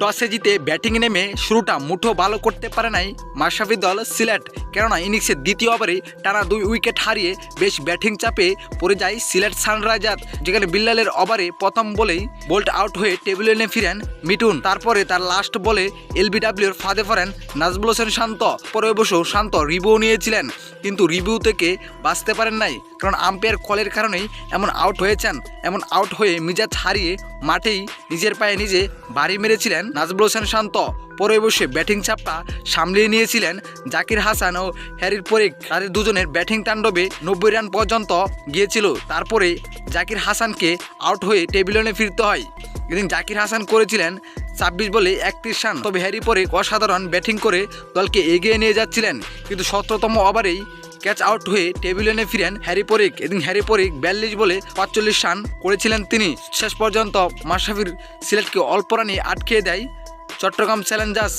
টসে জিতে ব্যাটিং নেমে শুরুটা মুঠো ভালো করতে পারে নাই মাশরাফি দল সিলেট। কেননা ইনিংসের দ্বিতীয় ওভারে টানা দুই উইকেট হারিয়ে বেশ ব্যাটিং চাপে পড়ে যায় সিলেট সানরাইজার যেখানে বিল্লালের ওভারে প্রথম বলেই বোল্ট আউট হয়ে টেবিলে এনে ফিরেন মিটুন তারপরে তার লাস্ট বলে এলবিডাব্লিউর ফাঁদে ফেরেন নাজবুল হোসেন শান্ত। পরে অবশ্য শান্ত রিভিউ নিয়েছিলেন, কিন্তু রিভিউ থেকে বাঁচতে পারেন নাই, কারণ আম্পায়ার কলের কারণেই এমন আউট হয়েছেন, এমন আউট হয়ে মিজাজ হারিয়ে মাঠেই নিজের পায়ে নিজে বাড়ি মেরেছিলেন নাজবুল হোসেন শান্ত পরে বসে ব্যাটিং চাপটা সামলিয়ে নিয়েছিলেন জাকির হাসান ও হ্যারির পরে তাদের দুজনের ব্যাটিং তাণ্ডবে নব্বই রান পর্যন্ত গিয়েছিল। তারপরে জাকির হাসানকে আউট হয়ে টেবিলনে ফিরতে হয়। এদিন জাকির হাসান করেছিলেন ছাব্বিশ বলে একত্রিশ রান, তবে হ্যারি পরে অসাধারণ ব্যাটিং করে দলকে এগিয়ে নিয়ে যাচ্ছিলেন। কিন্তু সতেরোতম ওভারেই ক্যাচ আউট হয়ে টেবিল এনে ফিরেন হ্যারি পরিক। এদিন হ্যারি পরিক বিয়াল্লিশ বলে পাঁচচল্লিশ রান করেছিলেন তিনি। শেষ পর্যন্ত মাশরাফির সিলেটকে অল্প রানে আটকে দেয় চট্টগ্রাম চ্যালেঞ্জার্স।